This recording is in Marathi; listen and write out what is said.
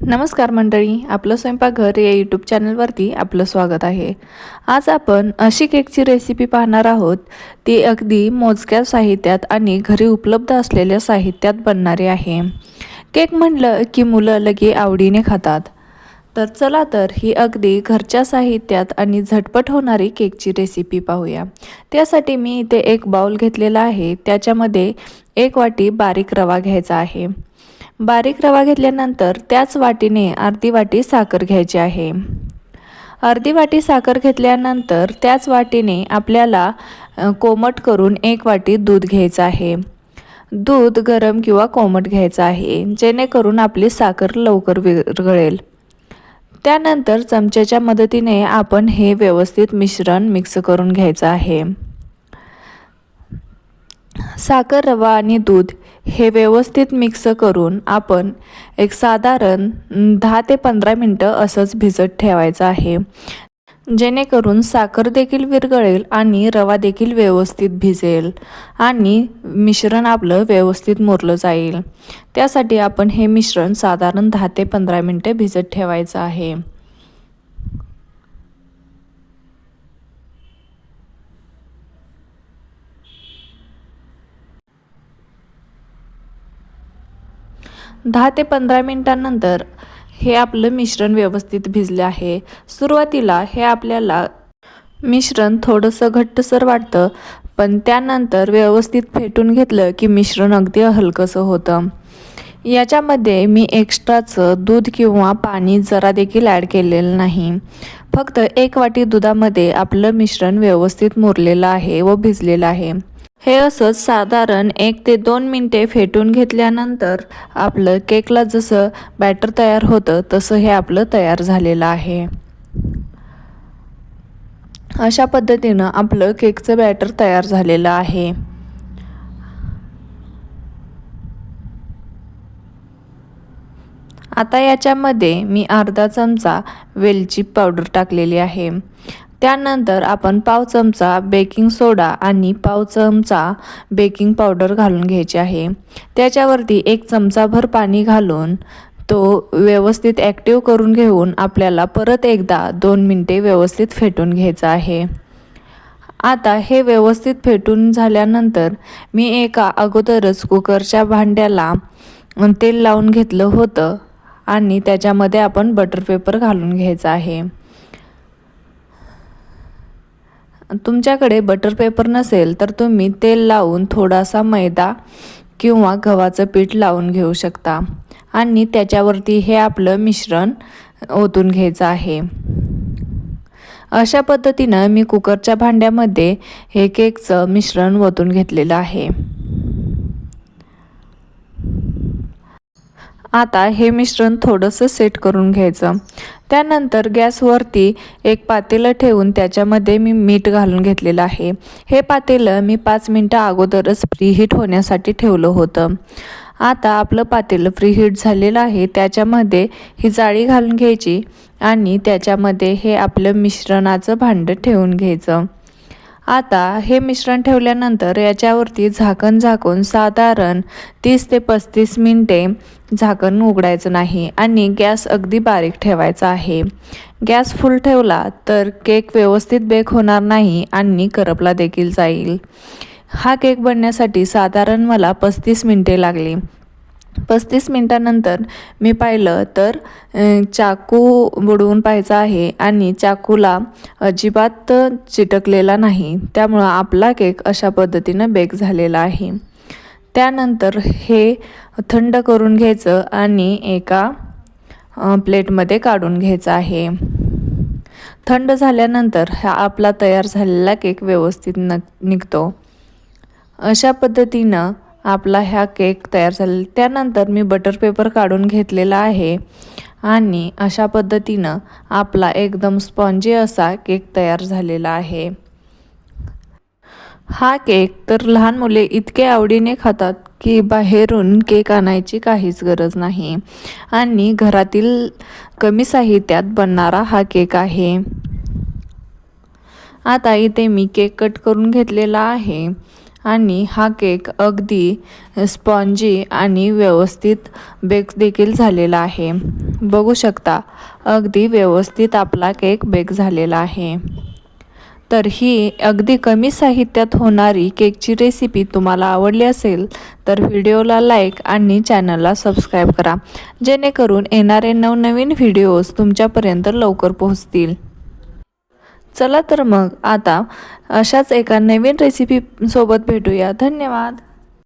नमस्कार मंडळी आपलं स्वयंपाकघर या यूट्यूब चॅनलवरती आपलं स्वागत आहे. आज आपण अशी केकची रेसिपी पाहणार आहोत ती अगदी मोजक्या साहित्यात आणि घरी उपलब्ध असलेल्या साहित्यात बनणारी आहे. केक म्हणलं की मुलं लगे आवडीने खातात. तर चला तर ही अगदी घरच्या साहित्यात आणि झटपट होणारी केकची रेसिपी पाहूया. त्यासाठी मी इथे एक बाउल घेतलेला आहे त्याच्यामध्ये एक वाटी बारीक रवा घ्यायचा आहे. बारीक रवा घेतल्यानंतर त्याच वाटीने अर्धी वाटी साखर घ्यायची आहे. अर्धी वाटी साखर घेतल्यानंतर त्याच वाटीने आपल्याला कोमट करून एक वाटी दूध घ्यायचं आहे. दूध गरम किंवा कोमट घ्यायचं आहे जेणेकरून आपली साखर लवकर विरघळेल. त्यानंतर चमच्याच्या मदतीने आपण हे व्यवस्थित मिश्रण मिक्स करून घ्यायचं आहे. साखर रवा आणि दूध हे व्यवस्थित मिक्स करून आपण एक साधारण दहा ते पंधरा मिनटं असंच भिजत ठेवायचं आहे. जेणेकरून साखर देखील विरघळेल आणि रवा देखील व्यवस्थित भिजेल आणि मिश्रण आपलं व्यवस्थित मुरलं जाईल. त्यासाठी आपण हे मिश्रण साधारण दहा ते पंधरा मिनटे भिजत ठेवायचं आहे. दहा ते पंधरा मिनटांनंतर हे आपलं मिश्रण व्यवस्थित भिजले आहे. सुरुवातीला हे आपल्याला मिश्रण थोडंसं घट्टसर वाटतं पण त्यानंतर व्यवस्थित फेटून घेतलं की मिश्रण अगदी हलकंसं होतं. याच्यामध्ये मी एक्स्ट्राचं दूध किंवा पाणी जरा देखील ॲड केलेलं नाही. फक्त एक वाटी दुधामध्ये आपलं मिश्रण व्यवस्थित मुरलेलं आहे व भिजलेलं आहे. हे असंच साधारण एक ते दोन मिनटे फेटून घेतल्यानंतर आपलं केकला जसं बॅटर तयार होतं तसं हे आपलं तयार झालेलं आहे. अशा पद्धतीनं आपलं केकचं बॅटर तयार झालेलं आहे. आता याच्यामध्ये मी अर्धा चमचा वेलची पावडर टाकलेली आहे. त्यानंतर आपण पाव चमचा बेकिंग सोडा आणि पाव चमचा बेकिंग पावडर घालून घ्यायची आहे. त्याच्यावरती एक चमचाभर पाणी घालून तो व्यवस्थित ॲक्टिव्ह करून घेऊन आपल्याला परत एकदा दोन मिनटे व्यवस्थित फेटून घ्यायचं आहे. आता हे व्यवस्थित फेटून झाल्यानंतर मी एका अगोदरच कुकरच्या भांड्याला तेल लावून घेतलं होतं आणि त्याच्यामध्ये आपण बटर पेपर घालून घ्यायचं आहे. तुमच्याकडे बटर पेपर नसेल तर तुम्ही तेल लावून थोडासा मैदा किंवा गव्हाचं पीठ लावून घेऊ शकता. आणि त्याच्यावरती हे आपलं मिश्रण ओतून घ्यायचं आहे. अशा पद्धतीनं मी कुकरच्या भांड्यामध्ये हे केकचं मिश्रण ओतून घेतलेलं आहे. आता हे मिश्रण थोडंसं सेट करून घ्यायचं. त्यानंतर गॅसवरती एक पातेलं ठेवून त्याच्यामध्ये मी मीठ घालून घेतलेलं आहे. हे पातेलं मी पाच मिनटं अगोदरच प्रीहीट होण्यासाठी ठेवलं होतं. आता आपलं पातेलं फ्रीहीट झालेलं आहे. त्याच्यामध्ये ही जाळी घालून घ्यायची आणि त्याच्यामध्ये हे आपलं मिश्रणाचं भांडं ठेवून घ्यायचं. आता हे मिश्रण ठेवल्यानंतर याच्यावरती झाकण झाकून साधारण तीस ते पस्तीस मिनटे झाकण उघडायचं नाही आणि गॅस अगदी बारीक ठेवायचा आहे. गॅस फुल ठेवला तर केक व्यवस्थित बेक होणार नाही आणि करपला देखील जाईल. हा केक बनण्यासाठी साधारण मला पस्तीस मिनटे लागली. पस्तीस मिनटानंतर मी पाहिलं तर चाकू बुडवून पाहायचा आहे आणि चाकूला अजिबात चिटकलेला नाही. त्यामुळं आपला केक अशा पद्धतीनं बेक झालेला आहे. त्यानंतर हे थंड करून घ्यायचं आणि एका प्लेटमध्ये काढून घ्यायचं आहे. थंड झाल्यानंतर हा आपला तयार झालेला केक व्यवस्थित न निघतो. अशा पद्धतीनं आपला ह्या केक तयार झालेला त्यानंतर मी बटर पेपर काढून घेतलेला आहे. आणि अशा पद्धतीनं आपला एकदम स्पॉन्जी असा केक तयार झालेला आहे. हा केक तर लहान मुले इतके आवडीने खातात की बाहेरून केक आणायची काहीच गरज नाही. आणि घरातील कमी साहित्यात बनणारा हा केक आहे. आता इथे मी केक कट करून घेतलेला आहे. आणि हा केक अगदी स्पॉन्जी आणि व्यवस्थित बेक देखील झालेला आहे. बघू शकता अगदी व्यवस्थित आपला केक बेक झालेला आहे. तर ही अगदी कमी साहित्यात होणारी केकची रेसिपी तुम्हाला आवडली असेल तर व्हिडिओला लाईक आणि चॅनलला सबस्क्राईब करा. जेणेकरून येणारे नवनवीन व्हिडिओज तुमच्यापर्यंत लवकर पोहोचतील. चला तर मग आता अशाच एका नवीन रेसिपी सोबत भेटूया. धन्यवाद.